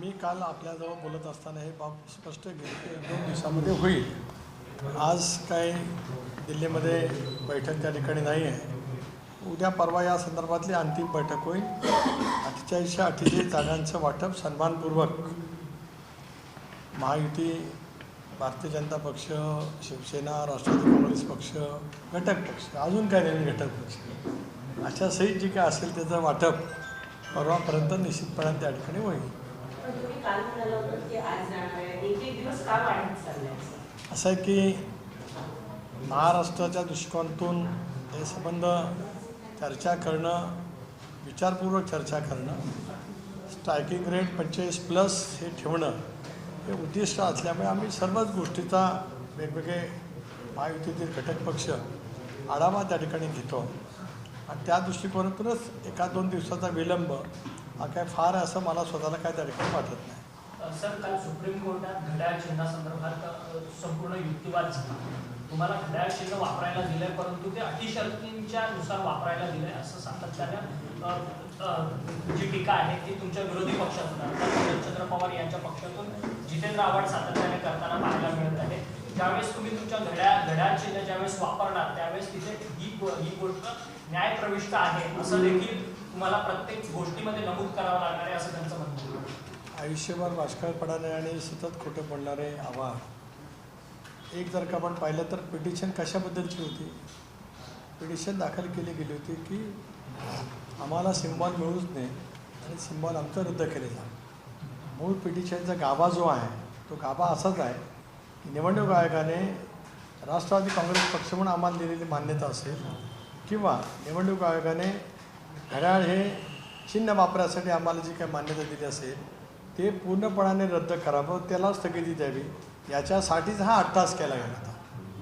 मी काल आपल्याजवळ बोलत असताना हे बाब स्पष्ट केली दोन दिवसामध्ये होईल. आज काय दिल्लीमध्ये बैठक त्या ठिकाणी नाही आहे. उद्या परवा या संदर्भातली अंतिम बैठक होईल. अठ्ठेचाळीसशे अठ्ठेचाळीस जागांचं वाटप सन्मानपूर्वक महायुती भारतीय जनता पक्ष शिवसेना राष्ट्रवादी काँग्रेस पक्ष घटक पक्ष अजून काय नवीन घटक पक्ष. अशा सहित जे काय असेल त्याचं वाटप परवापर्यंत निश्चितपणे त्या ठिकाणी होईल. पण तुम्ही काल म्हणाला की आज जाणार आहे एक एक दिवस का वाढत असं? असं आहे की महाराष्ट्राच्या दृष्टिकोनातून हे संबंध चर्चा करणं विचारपूर्वक चर्चा करणं स्ट्रायकिंग रेट पंचेचाळीस प्लस हे ठेवणं हे उद्दिष्ट असल्यामुळे आम्ही सर्वच गोष्टीचा वेगवेगळे महायुतीतील घटक पक्ष आढावा त्या ठिकाणी घेतो आणि त्या दृष्टिकोनातूनच एका दोन दिवसाचा विलंब हा काय फार असं मला स्वतःला काय त्या ठिकाणी वाटत नाही. सर काल सुप्रीम कोर्टात घड्याळ चिन्हासंदर्भात संपूर्ण युक्तिवाद झाला. तुम्हाला घड्याळ चिन्ह वापरायला दिलंय परंतु ते अटीशर्तींच्या नुसार वापरायला दिलंय असं सातत्यानं जी टीका आहे ती तुमच्या विरोधी पक्षातून अर्थात शरदचंद्र पवार यांच्या पक्षातून जितेंद्र आव्हाड सातत्याने करताना पाहायला मिळत आहे. ज्यावेळेस तुम्ही तुमच्या घड्याळ घड्याळ चिन्ह ज्यावेळेस वापरणार त्यावेळेस तिथे ही ही गोष्ट न्यायप्रविष्ट आहे असं देखील तुम्हाला प्रत्येक गोष्टीमध्ये नमूद करावं लागणार आहे असं त्यांचं म्हणणं आहे. आयुष्यभर वाष्कळ पडणारे आणि सतत खोटं पडणारे आव्हान. एक जर का आपण पाहिलं तर पिटिशन कशाबद्दलची होती? पिटिशन दाखल केली गेली होती की आम्हाला सिम्बॉल मिळूच नये आणि सिम्बॉल आमचं रद्द केले जा मूळ पिटिशनचा गाभा जो आहे तो गाभा असाच आहे की निवडणूक आयोगाने राष्ट्रवादी काँग्रेस पक्ष म्हणून आम्हाला दिलेली मान्यता असेल किंवा निवडणूक आयोगाने घड्याळ हे चिन्ह वापरासाठी आम्हाला जी काही मान्यता दिली असेल ते पूर्णपणाने रद्द करावं त्याला स्थगिती द्यावी याच्यासाठीच हा अट्टास केला गेला होता.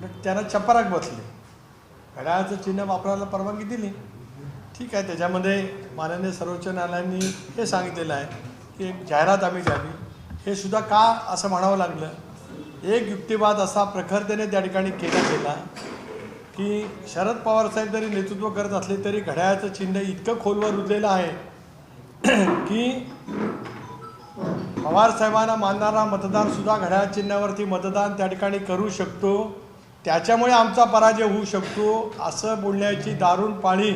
मग त्यानं चपराक बसले. घड्याळाचं चिन्ह वापरायला परवानगी दिली. ठीक आहे त्याच्यामध्ये माननीय सर्वोच्च न्यायालयाने हे सांगितलेलं आहे की एक जाहिरात आम्ही द्यावी. हे सुद्धा का असं म्हणावं लागलं? एक युक्तिवाद असा प्रखरतेने त्या ठिकाणी केला गेला. की शरद पवार साहेब जरी नेतृत्व करत असले तरी घड्याळाचं चिन्ह इतकं खोलवर रुजलेलं आहे की पवार साहेबांना मानणारा मतदार सुद्धा घड्याळ चिन्हावरती मतदान त्या ठिकाणी करू शकतो. त्याच्यामुळे आमचा पराजय होऊ शकतो असं बोलण्याची दारुण पाळी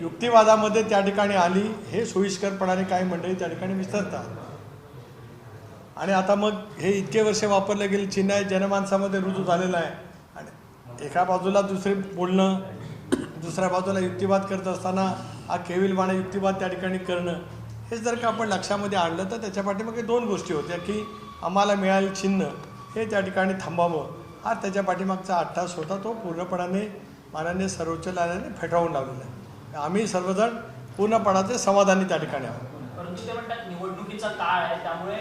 युक्तिवादामध्ये त्या ठिकाणी आली. हे सोयीस्करपणाने काही मंडळी त्या ठिकाणी विसरतात. आणि आता मग हे इतके वर्ष वापरले गेले चिन्ह आहे जनमानसामध्ये रुजू झालेलं आहे. एका बाजूला दुसरे बोलणं दुसऱ्या बाजूला युक्तिवाद करत असताना हा केविलवाणा युक्तिवाद त्या ठिकाणी करणं हे जर का आपण लक्षामध्ये आणलं तर त्याच्या पाठीमागे दोन गोष्टी होत्या की आम्हाला मिळालेलं चिन्ह हे त्या ठिकाणी थांबावं. हा त्याच्या पाठीमागचा अट्टास होता तो पूर्णपणाने माननीय सर्वोच्च न्यायालयाने फेटाळून लावलेला आहे. आम्ही सर्वजण पूर्णपणाचे समाधानी त्या ठिकाणी आहोत. परंतु ते म्हणतात निवडणुकीचा काळ आहे त्यामुळे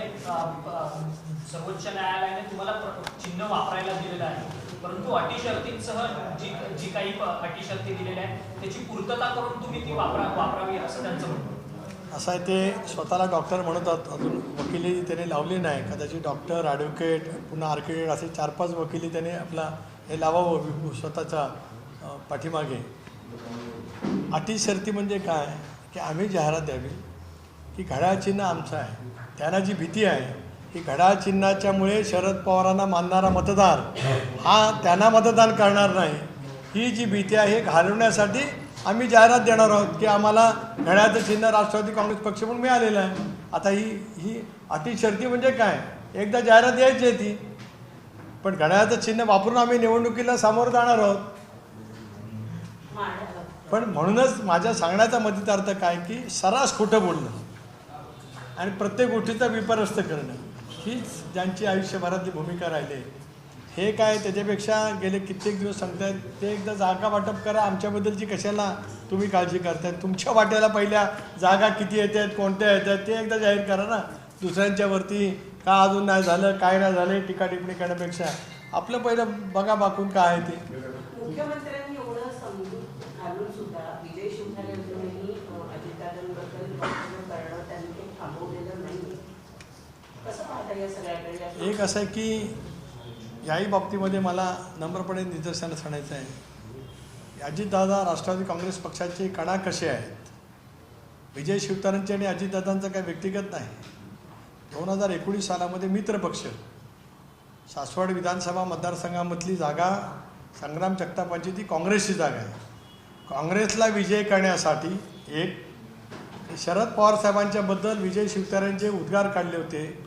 सर्वोच्च न्यायालयाने तुम्हाला चिन्ह वापरायला दिलेलं आहे. परंतु अटी शर्तींसह जी जी काही अटी शर्ती दिलेल्या आहेत त्याची पूर्तता करून तुम्ही ती वापरा वापरावी असं त्यांचं म्हणणं असं आहे ते स्वतःला डॉक्टर म्हणतात अजून वकिली त्याने लावली नाही. कदाचित डॉक्टर ॲडव्होकेट पुन्हा आर्किटेक्ट असे चार पाच वकिली त्याने आपला हे लावावं स्वतःच्या पाठीमागे. अटी शर्ती म्हणजे काय? की आम्ही जाहिरात द्यावी की घड्याळ चिन्ह आमचं आहे. त्यांना जी भीती आहे की घड्याळ चिन्हाच्यामुळे शरद पवारांना मानणारा मतदार हा त्यांना मतदान करणार नाही. ही जी भीती आहे हे घालवण्यासाठी आम्ही जाहिरात देणार आहोत की आम्हाला घड्याळाचं चिन्ह राष्ट्रवादी काँग्रेस पक्ष म्हणून मिळालेलं आहे. आता ही ही अतिशर्ती शर्ती म्हणजे काय? एकदा जाहिरात द्यायची आहे ती. पण घड्याळाचं चिन्ह वापरून आम्ही निवडणुकीला सामोरं जाणार आहोत. पण म्हणूनच माझ्या सांगण्याचा मतितार्थ काय की सरास खोटं बोलणं आणि प्रत्येक गोष्टीचा विपरस्त करणं. हीच ज्यांची आयुष्यभरातली भूमिका राहिली. हे काय त्याच्यापेक्षा गेले कित्येक दिवस सांगतायत ते एकदा जागा वाटप करा आमच्याबद्दलची कशाला तुम्ही काळजी करताय? तुमच्या वाट्याला पहिल्या जागा किती येत आहेत कोणत्या येत आहेत ते एकदा जाहीर करा ना. दुसऱ्यांच्यावरती का अजून नाही झालं काय नाही झालं टीका टिप्पणी करण्यापेक्षा. आपलं पहिलं बघा बाकून काय आहे ते मुख्यमंत्र्यांनी एवढं समजून घालून सुद्धा विजय शिवठारेंनी अजितदादांबद्दल वक्तव्य करणं त्यांनी ते थांबवलेलं नाही कसं पाहता या सगळ्याकडे एक असं आहे की याही बाबतीमध्ये मला नम्रपणे निदर्शनास आणायचं आहे. अजितदादा राष्ट्रवादी काँग्रेस पक्षाचे कणा कसे आहेत. विजय शिवतारांचे आणि अजितदादांचं काही व्यक्तिगत नाही. दोन हजार एकोणीस सालामध्ये मित्रपक्ष सासवड विधानसभा मतदारसंघामधली जागा संग्राम जगतापांची ती काँग्रेसची जागा आहे. काँग्रेसला विजय करण्यासाठी एक शरद पवार साहेबांच्याबद्दल विजय शिवतारेंचे उद्गार काढले होते.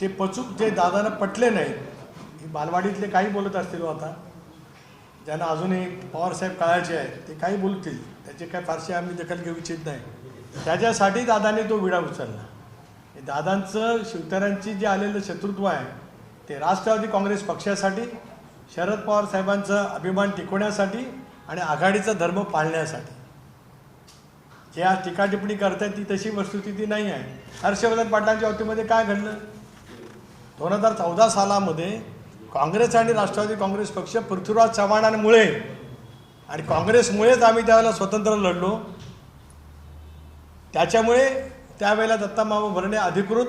ते पचूक जे दादांना पटले नाहीत हे बालवाडीतले काही बोलत असतील हो आता ज्यांना अजूनही पवारसाहेब काळाचे आहेत ते काही बोलतील त्याचे काय फारसे आम्ही दखल घेऊ इच्छित नाही. त्याच्यासाठी दादाने तो विडा उचलला. हे दादांचं शिवतारांची जे आलेलं शत्रुत्व आहे ते राष्ट्रवादी काँग्रेस पक्षासाठी शरद पवार साहेबांचं अभिमान टिकवण्यासाठी आणि आघाडीचा धर्म पाळण्यासाठी. जे आज टीका टिप्पणी करतायत ती तशी वस्तुस्थिती नाही आहे. हर्षवर्धन पाटलांच्या बाबतीमध्ये काय घडलं? दोन हजार चौदा सालामध्ये काँग्रेस आणि राष्ट्रवादी काँग्रेस पक्ष पृथ्वीराज चव्हाणांमुळे आणि काँग्रेसमुळेच आम्ही त्यावेळेला स्वतंत्र लढलो. त्याच्यामुळे त्यावेळेला दत्तामामा भरणे अधिकृत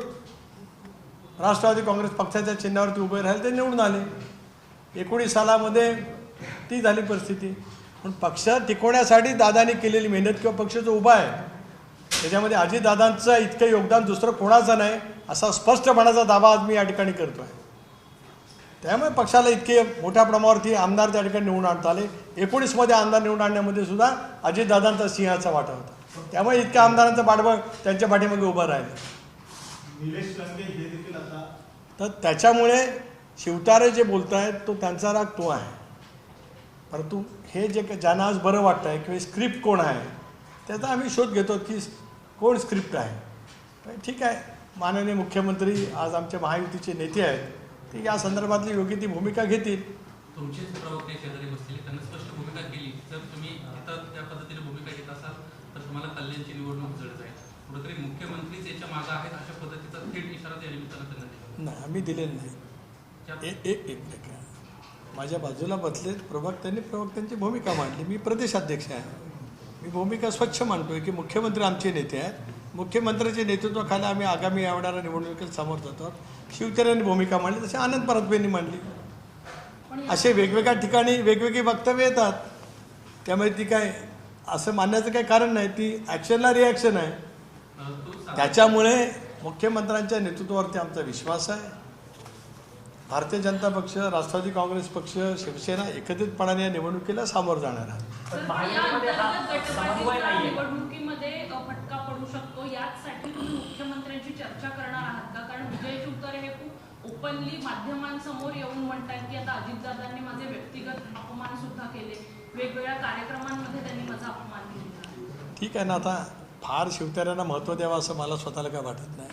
राष्ट्रवादी काँग्रेस पक्षाच्या चिन्हावरती उभे राहिले ते निवडून आले. एकोणीस सालामध्ये ती झाली परिस्थिती. पण पक्ष टिकवण्यासाठी दादानी केलेली मेहनत किंवा पक्ष जो उभा आहे त्याच्यामध्ये अजितदादांचं इतकं योगदान दुसरं कोणाचं नाही असा स्पष्टपणाचा दावा आज मी या ठिकाणी करतो आहे त्यामुळे पक्षाला इतके मोठ्या प्रमाणावरती आमदार त्या ठिकाणी निवडून आणता आले. एकोणीसमध्ये आमदार निवडून आणण्यामध्ये सुद्धा अजितदादांचा सिंहाचा वाटा होता. त्यामुळे इतक्या आमदारांचं पाठबळ त्यांच्या पाठीमागे उभं राहिलं. तर त्याच्यामुळे शिवतारे जे बोलत आहेत तो त्यांचा राग तो आहे. परंतु हे जे ज्यांना आज बरं वाटतं आहे किंवा स्क्रिप्ट कोण आहे त्याचा आम्ही शोध घेतो की कोण स्क्रिप्ट आहे? ठीक आहे. माननीय मुख्यमंत्री आज आमच्या महायुतीचे नेते आहेत. ते या संदर्भातली योग्य ती भूमिका घेतील. नाही आम्ही दिलेलं नाही. एक एक. माझ्या बाजूला बसलेत प्रवक्त्यांनी प्रवक्त्यांची भूमिका मांडली. मी प्रदेशाध्यक्ष आहे. मी भूमिका स्वच्छ मांडतोय की मुख्यमंत्री आमचे नेते आहेत. मुख्यमंत्र्याच्या नेतृत्वाखाली आम्ही आगामी आवडणाऱ्या निवडणुकीत समोर जातो. शिवसेनेने भूमिका मांडली तशी आनंद परतबेंनी मांडली. असे वेगवेगळ्या ठिकाणी वेगवेगळी वक्तव्य येतात. त्यामुळे ती काय असं मानण्याचं काही कारण नाही. ती ॲक्शनला रिॲक्शन आहे. त्याच्यामुळे मुख्यमंत्र्यांच्या नेतृत्वावरती आमचा विश्वास आहे. भारतीय जनता पक्ष राष्ट्रवादी काँग्रेस पक्ष शिवसेना एकत्रितपणाने या निवडणुकीला सामोरं जाणार आहे ओपनली माध्यमांसमोर येऊन म्हणतात की आता अजितदादांनी माझे व्यक्तिगत अपमान सुद्धा केले. वेगवेगळ्या कार्यक्रमांमध्ये त्यांनी माझा अपमान केला. ठीक आहे ना आता फार शिवतार्यांना महत्त्व द्यावं असं मला स्वतःला काय वाटत नाही.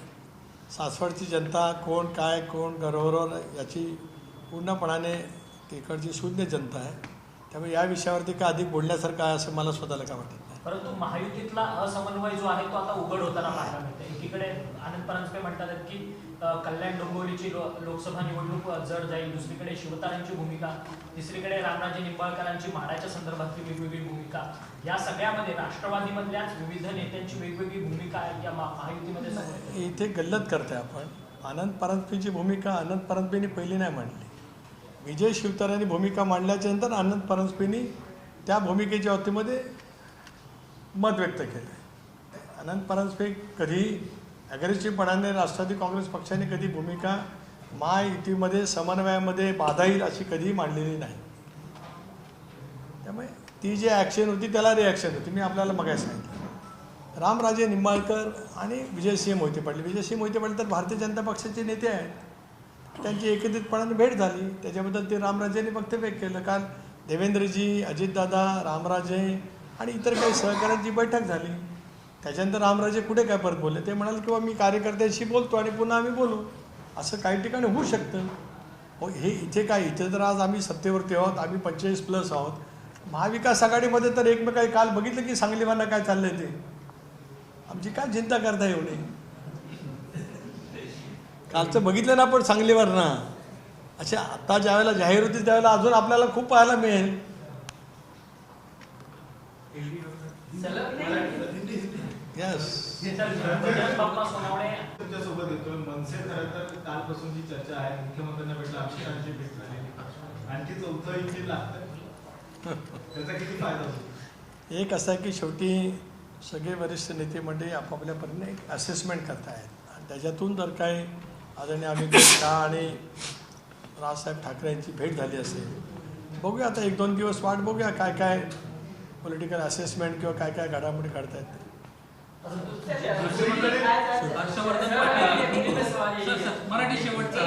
सासवडची जनता कोण काय कोण बरोबर याची पूर्णपणाने तिकडची शून्य जनता आहे. त्यामुळे या विषयावरती काय अधिक बोलण्यासारखं आहे असं मला स्वतःला काय वाटतं? परंतु महायुतीतला असमन्वय जो आहे तो आता उघड होताना पाहायला मिळतो एकीकडे आनंद परांजपे म्हणतात की कल्याण डोंबिवलीची लो, लोकसभा निवडणूक जड जाईल. दुसरीकडे शिवतारांची भूमिका तिसरीकडे रामराजे निंबाळकरांची म्हाडाच्या संदर्भातली वेगवेगळी भूमिका. या सगळ्यामध्ये राष्ट्रवादीमधल्याच विविध नेत्यांची वेगवेगळी भूमिका आहे या महायुतीमध्ये इथे गल्लत करताय आपण. आनंद परांजपेची भूमिका आनंद परंतपेनी पहिली नाही मांडली. विजय शिवतारांनी भूमिका मांडल्याच्या नंतर आनंद परंतपेनी त्या भूमिकेच्या बाबतीमध्ये मत व्यक्त केलं अनंत परांजपे कधी ॲग्रेसिव्हपणाने राष्ट्रवादी काँग्रेस पक्षाने कधी भूमिका महायुतीमध्ये समन्वयामध्ये बाधा येईल अशी कधीही मांडलेली नाही. त्यामुळे ती जी ॲक्शन होती त्याला रिॲक्शन होती. मी आपल्याला मगाय सांगितलं. रामराजे निंबाळकर आणि विजयसिंह मोहिते पाटील विजयसिंह मोहिते पाटील तर भारतीय जनता पक्षाचे नेते आहेत. त्यांची एकत्रितपणाने भेट झाली. त्याच्याबद्दल ते रामराजेंनी वक्तव्य केलं. कारण देवेंद्रजी अजितदादा रामराजे आणि इतर काही सहकाऱ्यांची बैठक झाली. त्याच्यानंतर रामराजे कुठे काय परत बोलले? ते म्हणाले किंवा मी कार्यकर्त्यांशी बोलतो आणि पुन्हा आम्ही बोलू. असं काही ठिकाणी होऊ शकतं. हो हे इथे काय इथे तर आज आम्ही सत्तेवरती आहोत आम्ही पंचेचाळीस प्लस आहोत. महाविकास आघाडीमध्ये तर एकमेकांनी काल बघितलं की सांगलीवांना काय चाललंय ते? आमची काय चिंता करता एवढी कालचं बघितलं ना आपण सांगलीवर ना अच्छा आता ज्यावेळेला जाहीर होती त्यावेळेला अजून आपल्याला खूप पाहायला मिळेल. यस बाप्पा सोनवणे तुमच्यासोबत येतोय. मनसे खरं तर कालपासून जी चर्चा आहे मुख्यमंत्र्यांना भेटलं भेट झालेली आणखी चौथं इंजिन लागतं त्याचा किती फायदा होतो? एक असं आहे की शेवटी सगळे वरिष्ठ नेते मंडळी आपापल्या परीने एक असेसमेंट करतायत. आणि त्याच्यातून जर काही आदरणीय अमित शहा आणि राजसाहेब ठाकरे यांची भेट झाली असेल बघूया आता एक दोन दिवस वाट बघूया काय काय पॉलिटिकल असेसमेंट किंवा काय काय घडामोडी काढतायत ते. हर्षवर्धन पाटील. सर, सर, मराठी शेवटचा.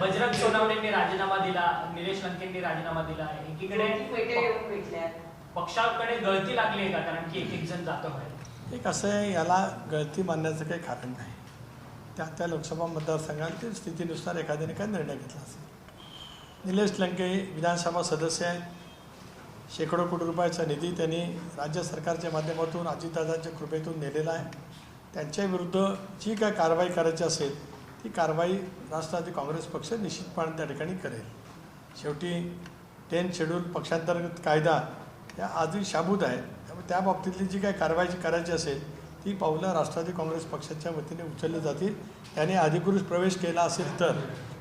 बजरंग सोनवणेंनी राजीनामा दिला निलेश लंकेंनी राजीनामा दिला. एकीकडे पक्षाकडे गळती लागली आहे का? कारण की एक एक जण जातो आहे एक असं आहे याला गळती मानण्याचं काही कारण नाही. त्या त्या लोकसभा मतदारसंघातील स्थितीनुसार एखाद्याने काय निर्णय घेतला असेल? निलेश लंके विधानसभा सदस्य आहेत. शेकडो कोटी रुपयाचा निधी त्यांनी राज्य सरकारच्या माध्यमातून अजितदादांच्या कृपेतून नेलेला आहे. त्यांच्या विरुद्ध जी काय कारवाई करायची असेल ती कारवाई राष्ट्रवादी काँग्रेस पक्ष निश्चितपणे त्या ठिकाणी करेल. शेवटी टेन शेड्यूल पक्षांतर्गत कायदा त्या आधी शाबूत आहेत. त्यामुळे त्या बाबतीतली जी काही कारवाई करायची असेल ती पावलं राष्ट्रवादी काँग्रेस पक्षाच्या वतीने उचलली जातील. त्याने अधिकृत प्रवेश केला असेल तर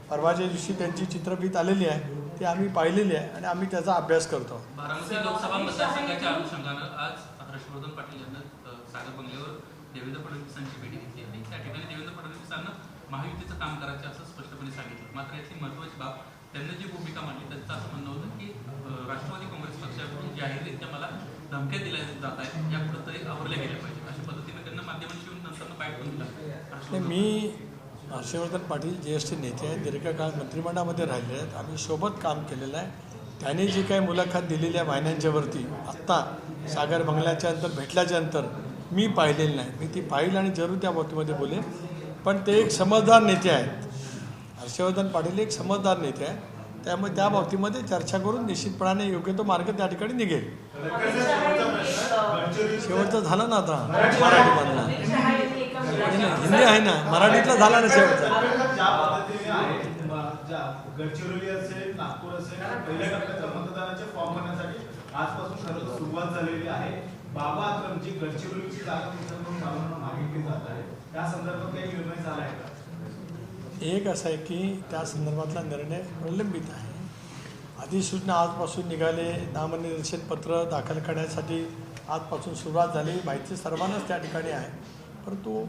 परवाच्या दिवशी त्यांची चित्रफीत आलेली आहे ती आम्ही पाहिलेली आहे आणि आम्ही त्याचा अभ्यास करतो. बारामती लोकसभा मतदारसंघाच्या अनुषंगानं आज हर्षवर्धन पाटील यांना सागर बंगल्यावर देवेंद्र फडणवीसांची भेटी घेतली आणि त्या ठिकाणी देवेंद्र फडणवीसांना महायुतीचं काम करायचं असं स्पष्टपणे सांगितलं. मात्र याची महत्वाची बाब त्यांनी जी भूमिका मांडली त्यांचं असं म्हणणं होतं की राष्ट्रवादी काँग्रेस पक्षाकडून जाहीररित्या मला धमक्या दिल्या जात आहेत या कुठंतरी आवरल्या गेल्या पाहिजे अशा पद्धतीने त्यांना माध्यमांशी येऊन नंतर पाठ पण दिला. नाही हर्षवर्धन मी हर्षवर्धन पाटील ज्येष्ठ नेते आहेत दीर्घकाळ मंत्रिमंडळामध्ये राहिले आहेत आम्ही सोबत काम केलेलं आहे. त्याने जी काही मुलाखत दिलेल्या वाहिन्यांच्यावरती आत्ता सागर बंगल्याच्या नंतर भेटल्याच्या नंतर मी पाहिलेली नाही. मी ती पाहिली आणि जरूर त्या बाबतीमध्ये बोलेन. पण ते एक समजदार नेते आहेत. हर्षवर्धन पाटील एक समजदार नेते आहे. त्यामुळे त्या बाबतीमध्ये चर्चा करून निश्चितपणाने योग्य तो मार्ग त्या ठिकाणी निघेल. शेवटचं झालं ना आता? मराठीमधला हिंदी आहे ना? मराठीतला झाला ना शेवटचा. गडचिरोली असेल नागपूर असेल पहिल्या टप्प्याच्या मतदानाचे फॉर्म भरण्यासाठी आजपासून खरं सुरुवात झालेली आहे. बाबा आक्रमची गडचिरोलीची जागा तुमच्याकडून काढून मागितली जात आहे. त्या संदर्भात काही निर्णय झाला आहे का? एक असं आहे की त्या संदर्भातला निर्णय प्रलंबित आहे. अधिसूचना आजपासून निघाले. नामनिर्देशन पत्र दाखल करण्यासाठी आजपासून सुरुवात झाली. माहिती सर्वांनाच त्या ठिकाणी आहे. परंतु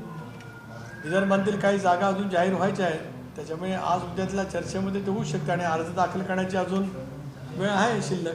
विदर्भातील काही जागा अजून जाहीर व्हायच्या आहेत. त्याच्यामुळे आज उद्यातल्या चर्चेमध्ये ते होऊ शकते आणि अर्ज दाखल करण्याची अजून वेळ आहे शिल्लक.